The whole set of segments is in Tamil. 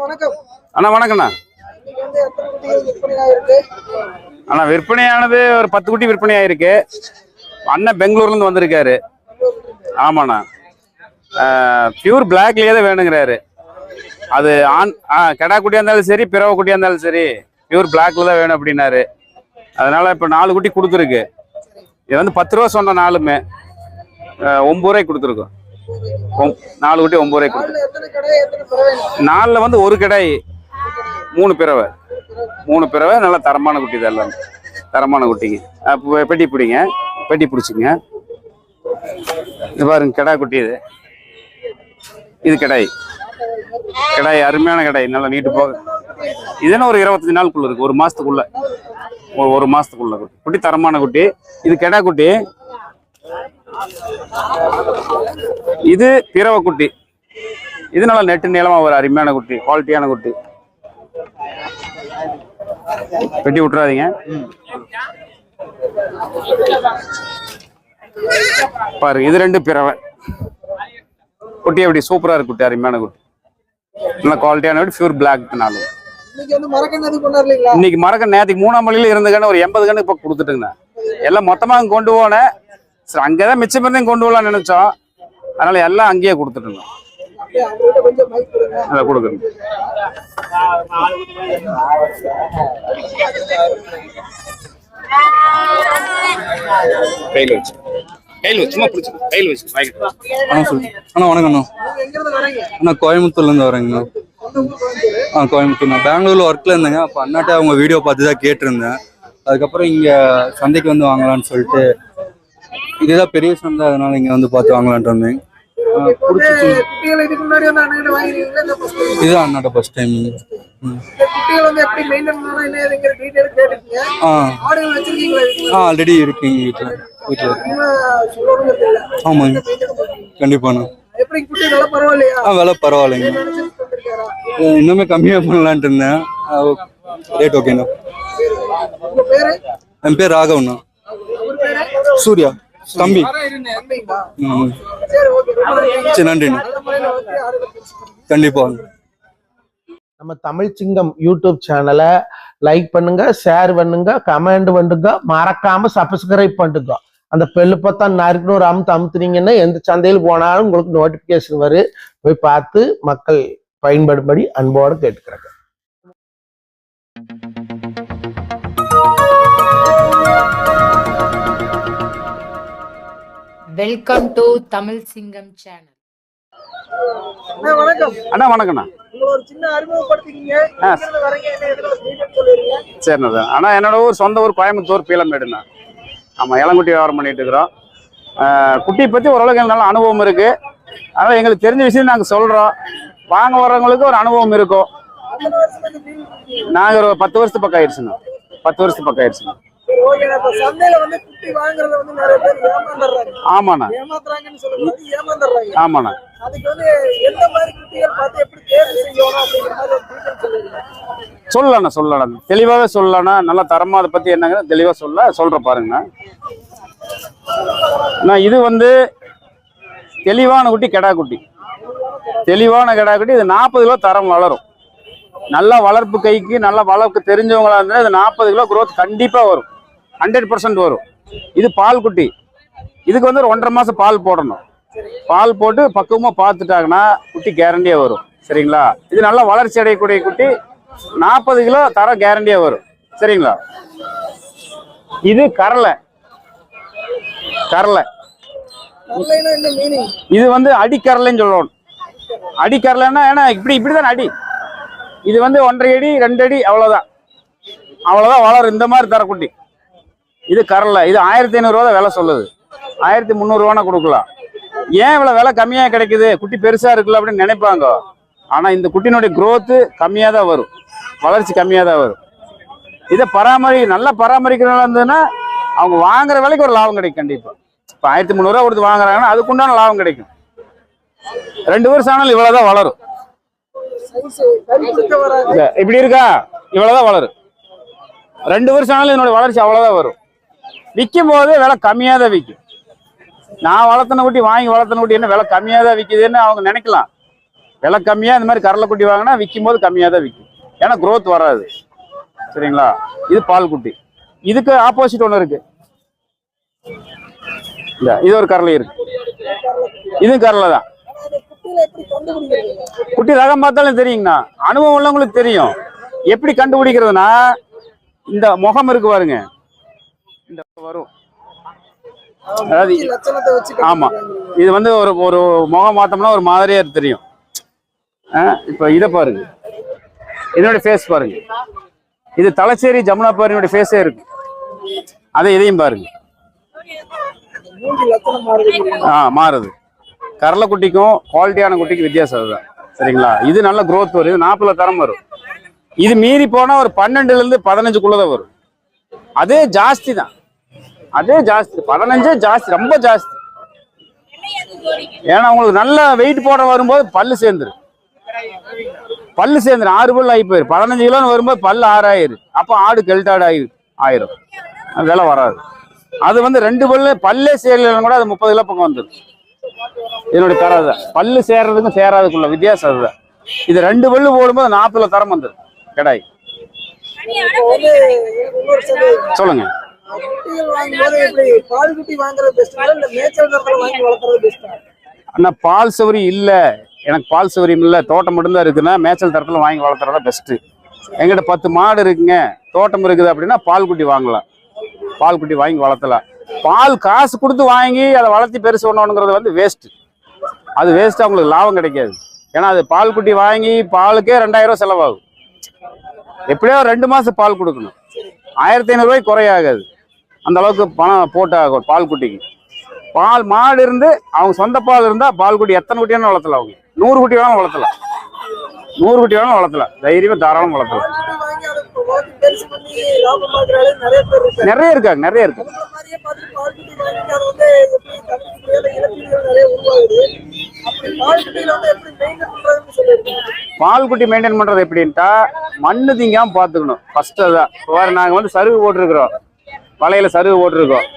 வணக்கம். அண்ணா வணக்கண்ணா இருக்கு? அண்ணா விற்பனையானது ஒரு பத்து குட்டி விற்பனை ஆயிருக்கு அண்ணன் பெங்களூர்ல இருந்து வந்திருக்காரு. ஆமாண்ணா. பியூர் பிளாக்லயே தான் வேணுங்கிறாரு. அது ஆண் ஆ கெடா குட்டியா இருந்தாலும் சரி பிறவை குட்டியா இருந்தாலும் சரி பியூர் பிளாக்ல தான் வேணும் அப்படின்னாரு. அதனால இப்போ நாலு குட்டி கொடுத்துருக்கு. இது வந்து பத்து ரூபா சொன்ன நாலுமே. அஹ், ஒன்பது ரூபாய்க்கு கொடுத்துருக்கோம். நாலு குட்டி ஒன்பது ரூபாய்க்கு கொடுத்துருக்கோம் நாலுல வந்து ஒரு கிடாய் மூணு பிறவை. மூணு பிறவை நல்ல தரமான குட்டி இது எல்லாமே. தரமான குட்டிங்க. அப்போ பெட்டி பிடிங்க. பெட்டி பிடிச்சிங்க. இது பாருங்க கிடா குட்டி இது. இது கிடாய் கிடாய் அருமையான கிடாய் நல்லா நீட்டு போக இதுன்னு ஒரு இருபத்தஞ்சு நாளுக்குள்ள இருக்கு? ஒரு மாசத்துக்குள்ள. ஒரு மாசத்துக்குள்ள குட்டி. குட்டி தரமான குட்டி. இது கிடா குட்டி. இது பிறவை குட்டி. இது நல்லா நெட்டு நீளமா ஒரு அருமையான குட்டி குவாலிட்டியான குட்டி. வெட்டி விட்டுறாதீங்க. பாருங்க இது ரெண்டு பிறவை. குட்டி எப்படி சூப்பரா இருக்கு குட்டி அருமையான குட்டி. நல்ல குவாலிட்டியான குட்டி பியூர் பிளாக் நாலு. இன்னைக்கு மறக்க நேற்றுக்கு மூணாம் மணில இருந்த கண்ணு ஒரு எண்பது கண்ணு இப்போ கொடுத்துட்டுங்கண்ணா. எல்லாம் மொத்தமா அங்க கொண்டு போனேன் சரி அங்கதான் மிச்சம் இருந்தையும் கொண்டு போகலாம்னு நினைச்சோம். அதனால எல்லாம் அங்கேயே கொடுங்க அதை கொடுக்குறேன் கையில் வச்சு. கையில் வச்சு சும்மா பிடிச்சி. கையில் வச்சு. அண்ணா சொல்லு. அண்ணா இருந்து வரீங்க அண்ணா கோயம்புத்தூர்லேருந்து வரேங்கண்ணா. ஆ கோயம்புத்தூர். நான் பெங்களூர்ல ஒர்க்கில் இருந்தேங்க. அப்போ அண்ணாட்ட அவங்க வீடியோ பார்த்து தான் கேட்டிருந்தேன். அதுக்கப்புறம் இங்கே சந்தைக்கு வந்து வாங்கலாம்னு சொல்லிட்டு இதுதான் பெரிய சந்தை அதனால இங்கே வந்து பார்த்து வாங்கலான்ட்டு வந்தேன் ஆ, வந்து பிடிச்சிச்சு. குட்டிகள் இதுக்கு முன்னாடி வந்து அண்ணன் வாங்கிருக்கீங்களா இந்த first time? இதுதான் அண்ணாட்ட ஃபர்ஸ்ட் டைம் ஆல்ரெடி இருக்குங்க வீட்டில் வீட்டில் ஆமாங்க. கண்டிப்பாண்ணா ஆ விலை பரவாயில்லைங்க. இன்னுமே கம்மியாக பண்ணலான்ட்டு இருந்தேன். ரேட் ஓகேண்ணா என் பேர் ராகவண்ணா சூர்யா. தம்பி. சரி நன்றி. கண்டிப்பாக நம்ம தமிழ் சிங்கம் யூடியூப் சேனலை லைக் பண்ணுங்க ஷேர் பண்ணுங்க கமெண்ட் பண்ணுங்க மறக்காம சப்ஸ்கிரைப் பண்ணுங்க. அந்த பெல்லு பார்த்தா நறுக்குன்னு ஒரு அமுத்து அமுத்துனீங்கன்னா எந்த சந்தையில் போனாலும் உங்களுக்கு நோட்டிபிகேஷன் வரும் போய் பார்த்து மக்கள் பயன்படும்படி அன்போடு கேட்டுக்கிறாங்க. வெல்கம் டு தமிழ் சிங்கம் சேனல் அண்ணா, வணக்கம். அண்ணா வணக்கண்ணா உங்களை ஒரு சின்ன அறிமுகப்படுத்திக்கிங்க. சரிண்ணா அண்ணா என்னோட ஊர் சொந்த ஊர் கோயம்புத்தூர் பீலமேடுண்ணா. ஆமாம் இளங்குட்டி வியாபாரம் பண்ணிட்டு இருக்கிறோம். குட்டியை பற்றி ஓரளவுக்கு எனக்கு நல்ல அனுபவம் இருக்கு. அதனால் எங்களுக்கு தெரிஞ்ச விஷயம் நாங்கள் சொல்கிறோம் வாங்க வர்றவங்களுக்கு ஒரு அனுபவம் இருக்கும்? நாங்கள் ஒரு பத்து வருஷத்து பக்கம் ஆயிடுச்சுண்ணா. பத்து வருஷத்து பக்கம் ஆயிடுச்சுண்ணா. ஆமாண்ணா. ஆமாண்ணா. சொல்லலாண்ணா சொல்லலாம் தெளிவாகவே சொல்லலாண்ணா நல்லா தரமாக அதை பற்றி என்னங்கிற தெளிவாக சொல்ல சொல்கிறேன் பாருங்கண்ணா. இது வந்து தெளிவான குட்டி கெடா குட்டி. தெளிவான கெடா குட்டி இது நாற்பது கிலோ தரம் வளரும். நல்ல வளர்ப்பு கைக்கு நல்ல வளர்ப்பு தெரிஞ்சவங்களா இருந்தால் இது நாற்பது கிலோ growth கண்டிப்பாக வரும். ஹண்ட்ரட் பர்சன்ட் வரும். இது பால் குட்டி. இதுக்கு வந்து ஒரு ஒன்றரை மாதம் பால் போடணும். பால் போட்டு பக்குவமாக பார்த்துட்டாங்கன்னா குட்டி கேரண்டியாக வரும். சரிங்களா? இது நல்லா வளர்ச்சி அடையக்கூடிய குட்டி. நாற்பது கிலோ தர கேரண்டியாக வரும். சரிங்களா? இது கரலை கரலை இது வந்து அடிக்கரலைன்னு சொல்லணும். அடிக்கரலைன்னா ஏன்னா இப்படி இப்படி தான் அடி. இது வந்து ஒன்றரை அடி ரெண்டு அடி அவ்வளோதான் அவ்வளோதான் வளரும். இந்த மாதிரி தரக்குட்டி இது கரலை இது ஆயிரத்தி ஐநூறுரூவா தான் விலை சொல்லுது. ஆயிரத்தி முந்நூறுரூவானா கொடுக்கலாம். ஏன் இவ்வளோ விலை கம்மியாக கிடைக்குது? குட்டி பெருசாக இருக்குல்ல அப்படின்னு நினைப்பாங்க. ஆனால் இந்த குட்டியினுடைய க்ரோத்து கம்மியாக தான் வரும். வளர்ச்சி கம்மியாக தான் வரும். இதை பராமரி நல்லா பராமரிக்கிறவங்க இருந்ததுன்னா அவங்க வாங்குற விலைக்கு ஒரு லாபம் கிடைக்கும் கண்டிப்பாக இப்போ ஆயிரத்தி முந்நூறுரூவா கொடுத்து வாங்குறாங்கன்னா அதுக்குண்டான லாபம் கிடைக்கும். ரெண்டு வருஷம் ஆனாலும் இவ்வளோதான் வளரும். இப்படி இருக்கா? இவ்வளோதான் வளரும். ரெண்டு வருஷம் ஆனாலும் இதனுடைய வளர்ச்சி அவ்வளோதான் வரும். விற்கும் போது விலை கம்மியாக தான் விற்கும் நான் வளர்த்தன குட்டி வாங்கி வளர்த்தன குட்டி என்ன விலை கம்மியாக தான் விற்கிதுன்னு அவங்க நினைக்கலாம். விலை கம்மியாக இந்த மாதிரி கரலை குட்டி வாங்கினா விற்கும் போது கம்மியாக தான் விற்கும் ஏன்னா க்ரோத் வராது. சரிங்களா? இது பால் குட்டி. இதுக்கு ஆப்போசிட் ஒன்று இருக்கு. இந்த இது ஒரு கரலை இருக்கு. இதுவும் கரலை தான். குட்டி ரகம் பார்த்தாலும் தெரியுங்கண்ணா. அனுபவம் உள்ளவங்களுக்கு தெரியும். எப்படி கண்டுபிடிக்கிறதுனா இந்த முகம் இருக்கு பாருங்க. வரும். அதாவது ஆமா. இது வந்து ஒரு ஒரு முகம் பார்த்தோம்னா ஒரு மாதிரியா தெரியும். இப்போ இதை பாருங்க. என்னோட ஃபேஸ் பாருங்க. இது தலைச்சேரி ஜமுனா பாருங்க ஃபேஸே இருக்கு. அதை இதையும் பாருங்க. ஆ மாறுது. கரலை குட்டிக்கும் குவாலிட்டியான குட்டிக்கும் வித்தியாசம் அதுதான். சரிங்களா? இது நல்ல growth வரும். இது நாற்பதுல தரம் வரும். இது மீறி போனா ஒரு பன்னெண்டுல இருந்து பதினஞ்சுக்குள்ள தான் வரும். அதே ஜாஸ்தி தான். அதே ஜாஸ்தி பதினஞ்சே ஜாஸ்தி ரொம்ப ஜாஸ்தி. ஏன்னா உங்களுக்கு நல்ல வெயிட் போட வரும்போது பல்லு சேர்ந்துரு பல்லு சேர்ந்துரு ஆறு பல்லு ஆகி போயிரு பதினஞ்சு கிலோன்னு வரும்போது பல்லு ஆறாயிரு அப்போ ஆடு கெல்ட்டாடு ஆயி ஆயிரும். விலை வராது. அது வந்து ரெண்டு பல்லு பல்லே சேரலாம் கூட அது முப்பது கிலோ பக்கம் வந்துடும் இதனுடைய தரம் பல்லு சேர்றதுக்கும் சேராதுக்குள்ள வித்தியாசம் அதுதான். இது ரெண்டு பல்லு போடும்போது நாற்பதுல தரம் வந்துடும் கிடாய். சொல்லுங்க. அண்ணா பால் சவரி இல்லை. எனக்கு பால் சௌரியம் இல்லை. தோட்டம் மட்டும்தான் இருக்குன்னா மேய்ச்சல் தரத்தில் வாங்கி வளர்த்துறதா பெஸ்ட்டு எங்கிட்ட பத்து மாடு இருக்குங்க. தோட்டம் இருக்குது அப்படின்னா பால் குட்டி வாங்கலாம். பால் குட்டி வாங்கி வளர்த்தலாம். பால் காசு கொடுத்து வாங்கி அதை வளர்த்தி பெருசு பண்ணணுங்கிறது வந்து வேஸ்ட்டு அது வேஸ்ட்டு அவங்களுக்கு லாபம் கிடைக்காது. ஏன்னா அது பால் குட்டி வாங்கி பாலுக்கே ரெண்டாயிரம் செலவாகும். எப்படியோ ரெண்டு மாதம் பால் கொடுக்கணும். ஆயிரத்தி ஐநூறுரூவாய்க்கு குறையாகாது. அந்த அளவுக்கு பணம் போட்டு ஆகும் பால் குட்டிக்கு. பால் மாடு இருந்து அவங்க சொந்த பால் இருந்தால் பால் குட்டி எத்தனை குட்டி வேணாலும் வளர்த்தலாம் அவங்க. நூறு குட்டி வேணாலும் வளர்த்தலாம். நூறு குட்டி வேணாலும் வளர்த்தலாம். தைரியமாக தாராளம் வளர்த்தலாம். நிறைய இருக்காங்க நிறைய இருக்கு. பால் குட்டி மெயின்டைன் பண்றது எப்படின்ட்டா மண்ணு திங்காம பாத்துக்கணும் ஃபர்ஸ்ட் அதான். வேற நாங்க வந்து சருகு போட்டிருக்கிறோம். வலையில சருகு போட்டிருக்கோம்.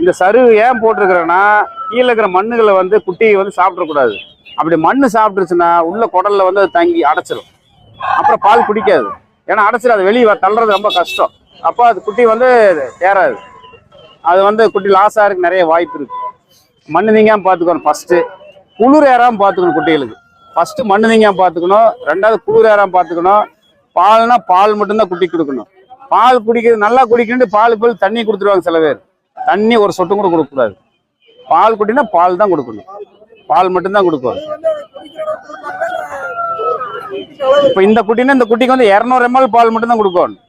இந்த சருகு ஏன் போட்டிருக்கிறேன்னா கீழே இருக்கிற மண்ணுகளை வந்து குட்டி வந்து சாப்பிடக்கூடாது அப்படி மண் சாப்பிட்டுருச்சுன்னா உள்ள குடல்ல வந்து அது தங்கி அடைச்சிடும் அப்புறம் பால் குடிக்காது. ஏன்னா அடைச்சிடும் அது வெளியே தள்ளுறது ரொம்ப கஷ்டம். அப்போ அது குட்டி வந்து தேராது. அது வந்து குட்டி லாஸ் ஆகிறதுக்கு நிறைய வாய்ப்பு இருக்கு. மண் நீங்காம பார்த்துக்கணும் ஃபஸ்ட்டு குளிர் ஏறாமல் பார்த்துக்கணும் குட்டிகளுக்கு. ஃபஸ்ட்டு மண் நீங்காம பார்த்துக்கணும். ரெண்டாவது குளிர் ஏறாமல் பார்த்துக்கணும். பால்னா பால் மட்டும்தான் குட்டி கொடுக்கணும். பால் குடிக்கிறது நல்லா குடிக்கணும்னு பால் போல் தண்ணி கொடுத்துருவாங்க சில பேர். தண்ணி ஒரு சொட்டு கூட கொடுக்கக்கூடாது. பால் குட்டினா பால் தான் கொடுக்கணும். பால் மட்டும்தான் கொடுக்கணும். இப்போ இந்த குட்டினா இந்த குட்டிக்கு வந்து இரநூறு எம்எல் பால் மட்டும்தான் கொடுக்கணும்.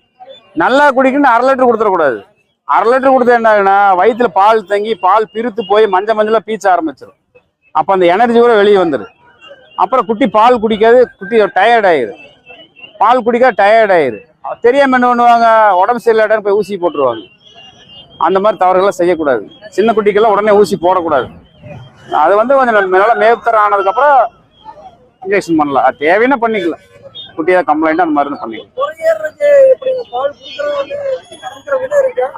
நல்லா குடிக்கணும்னு அரை லிட்டர் கொடுத்துடக்கூடாது. அரை லிட்டர் கொடுத்தா என்ன ஆகுனா வயிற்றுல பால் தங்கி பால் பிரித்து போய் மஞ்சள் மஞ்சளாக பீச்ச ஆரம்பிச்சிடும் அப்போ அந்த எனர்ஜி கூட வெளியே வந்துடும் அப்புறம் குட்டி பால் குடிக்காது குட்டி டயர்ட் ஆயிரு பால் குடிக்காது டயர்ட் ஆயிரு தெரியாம என்ன பண்ணுவாங்க? உடம்பு சரியில்லாட்டான்னு போய் ஊசி போட்டுருவாங்க. அந்த மாதிரி தவறுகளை செய்யக்கூடாது. சின்ன குட்டிக்கெல்லாம் உடனே ஊசி போடக்கூடாது. அது வந்து கொஞ்சம் நல்லா மேப்தர் ஆனதுக்கப்புறம் இன்ஜெக்ஷன் பண்ணலாம். அது தேவைன்னா பண்ணிக்கலாம். குட்டியாக கம்ப்ளைண்ட் அந்த மாதிரி பண்ணிக்கலாம்.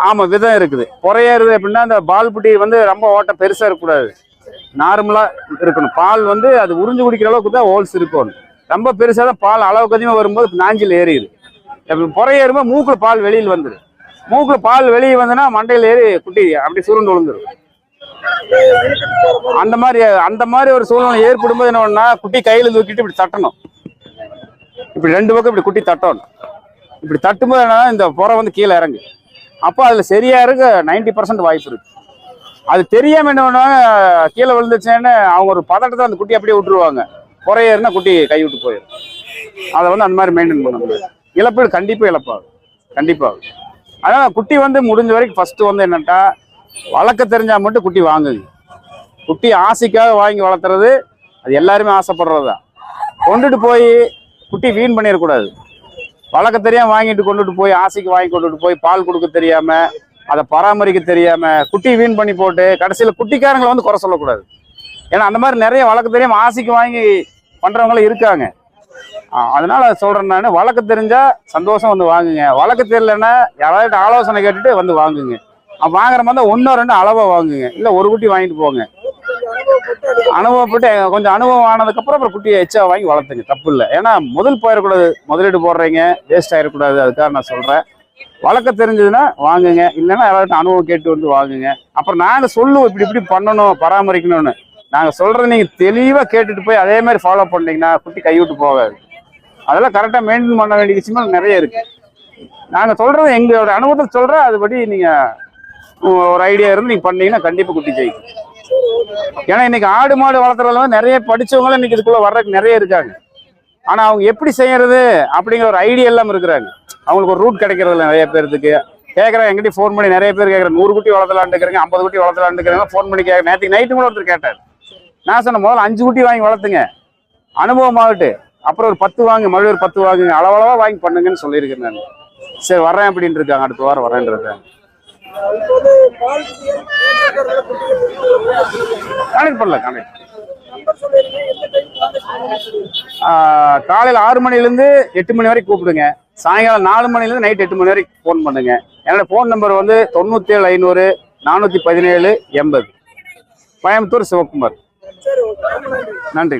ஆமாம் விதம் இருக்குது. குறையறது எப்படின்னா அந்த பால் புட்டி வந்து ரொம்ப ஓட்டம் பெருசாக இருக்கக்கூடாது. நார்மலாக இருக்கணும். பால் வந்து அது உறிஞ்சு குடிக்கிற அளவுக்கு தான் ஹோல்ஸ் இருக்கணும். ரொம்ப பெருசாக தான் பால் அளவுக்கு அதிகமாக வரும்போது நாஞ்சில் ஏறிடுது இப்போ மூக்கில் பால் வெளியில் வந்துடும் மூக்கில் பால் வெளியே வந்துன்னா மண்டையில் ஏறி குட்டி அப்படி சுருண்டு விழுந்துரும். அந்த மாதிரி அந்த மாதிரி ஒரு சூழ்நிலை ஏற்படும்போது என்ன பண்ணா குட்டி கையில் தூக்கிட்டு இப்படி தட்டணும். இப்படி ரெண்டு பக்கம் இப்படி குட்டி தட்டணும். இப்படி தட்டும்போது என்னன்னா இந்த புறை வந்து கீழே இறங்கு அப்போ அதில் சரியா இருக்க நைன்டி பர்சன்ட் வாய்ப்பு இருக்கு. அது தெரியாம என்ன பண்ணுவாங்க கீழே விழுந்துச்சுன்னு அவங்க ஒரு பதட்டத்தை அந்த குட்டி அப்படியே விட்டுருவாங்க. புறையேறுனா குட்டி கை விட்டு போயிடும். அதை வந்து அந்த மாதிரி மெயின்டைன் பண்ண முடியாது. இழப்பீடு கண்டிப்பாக இழப்பாகும் கண்டிப்பாக அதனால் குட்டி வந்து முடிஞ்ச வரைக்கும் ஃபஸ்ட்டு வந்து என்னட்டா வளர்க்க தெரிஞ்சால் மட்டும் குட்டி வாங்குங்க. குட்டி ஆசைக்காக வாங்கி வளர்த்துறது அது எல்லாருமே ஆசைப்படுறது. தான் கொண்டுட்டு போய் குட்டி வீண் பண்ணிடக்கூடாது வளர்க்க தெரியாமல் வாங்கிட்டு கொண்டுட்டு போய் ஆசைக்கு வாங்கி கொண்டுட்டு போய் பால் கொடுக்க தெரியாமல் அதை பராமரிக்க தெரியாமல் குட்டி வீண் பண்ணி போட்டு கடைசியில் குட்டிக்காரங்களை வந்து குறை சொல்லக்கூடாது. ஏன்னா அந்த மாதிரி நிறைய வளர்க்க தெரியாமல் ஆசைக்கு வாங்கி பண்ணுறவங்களும் இருக்காங்க. அதனால சொல்றேன் நான். வழக்கு தெரிஞ்சா சந்தோஷம் வந்து வாங்குங்க. வழக்கு தெரியலன்னா யாராவது ஆலோசனை கேட்டுட்டு வந்து வாங்குங்க. வாங்குற மாதிரி ஒன்னோ ரெண்டு அளவாக வாங்குங்க. இல்லை ஒரு குட்டி வாங்கிட்டு போங்க. அனுபவப்பட்டு கொஞ்சம் அனுபவம் ஆனதுக்கப்புறம் அப்புறம் குட்டியை எச்சா வாங்கி வளர்த்துங்க. தப்பு இல்லை. ஏன்னா முதல் போயிடக்கூடாது. முதலீடு போடுறீங்க. வேஸ்ட் ஆயிடக்கூடாது. அதுக்காக நான் சொல்கிறேன் வழக்க தெரிஞ்சதுன்னா வாங்குங்க. இல்லைன்னா யாராவது அனுபவம் கேட்டு வந்து வாங்குங்க. அப்புறம் நாங்கள் சொல்லுவோம் இப்படி இப்படி பண்ணணும் பராமரிக்கணும்னு. நாங்கள் சொல்கிறத நீங்கள் தெளிவாக கேட்டுட்டு போய் அதே மாதிரி ஃபாலோ பண்ணீங்கன்னா குட்டி கைவிட்டு போகாது. அதெல்லாம் கரெக்டாக மெயின்டைன் பண்ண வேண்டிய விஷயங்கள் நிறைய இருக்கு. நாங்கள் சொல்கிறது எங்களோட அனுபவத்தை சொல்கிறேன் அதுபடி நீங்கள் ஒரு ஐடியா இருந்து நீங்கள் பண்ணீங்கன்னா கண்டிப்பாக குட்டி ஜெயிக்கும் ஏன்னா இன்னைக்கு ஆடு மாடு வளர்த்துறதுல நிறைய படிச்சவங்களும் இன்னைக்கு இதுக்குள்ள வர்றதுக்கு நிறைய இருக்காங்க. ஆனா அவங்க எப்படி செய்யறது அப்படிங்கிற ஒரு ஐடியா எல்லாம் இருக்கிறாங்க. அவங்களுக்கு ஒரு ரூட் கிடைக்கிறது நிறைய பேர்த்துக்கு. கேட்குறேன் எங்கிட்ட ஃபோன் பண்ணி நிறைய பேர் கேட்குறேன் நூறு குட்டி வளர்த்தலான்னு ஐம்பது குட்டி வளர்த்தலான்னு இருக்கிறாங்க. ஃபோன் பண்ணி கேட்க நேற்று நைட்டு கூட ஒருத்தர் கேட்டார். நான் சொன்னேன் முதல்ல அஞ்சு குட்டி வாங்கி வளர்த்துங்க. அனுபவம் ஆகட்டு அப்புறம் ஒரு பத்து வாங்க மறுபடியும் ஒரு பத்து வாங்குங்க. அளவளவா வாங்கி பண்ணுங்கன்னு சொல்லியிருக்கேன் நான். சரி வரேன் அப்படின்னு இருக்காங்க அடுத்த வாரம் வரேன் இருக்காங்க இப்போ வந்து பால் குட்டிகள் மேய்ச்சல்காரர்களை குட்டிகள் கனெக்ட் பண்ணல கனெக்ட் காலையில ஆறு மணிலேருந்து எட்டு மணி வரைக்கும் கூப்பிடுங்க. சாயங்காலம் நாலு மணிலேருந்து நைட் எட்டு மணி வரைக்கும் ஃபோன் பண்ணுங்க. என்னோட ஃபோன் நம்பர் வந்து தொண்ணூத்தி ஏழு ஐநூறு நானூற்றி பதினேழு எண்பது. கோயம்புத்தூர் சிவகுமார் நன்றி.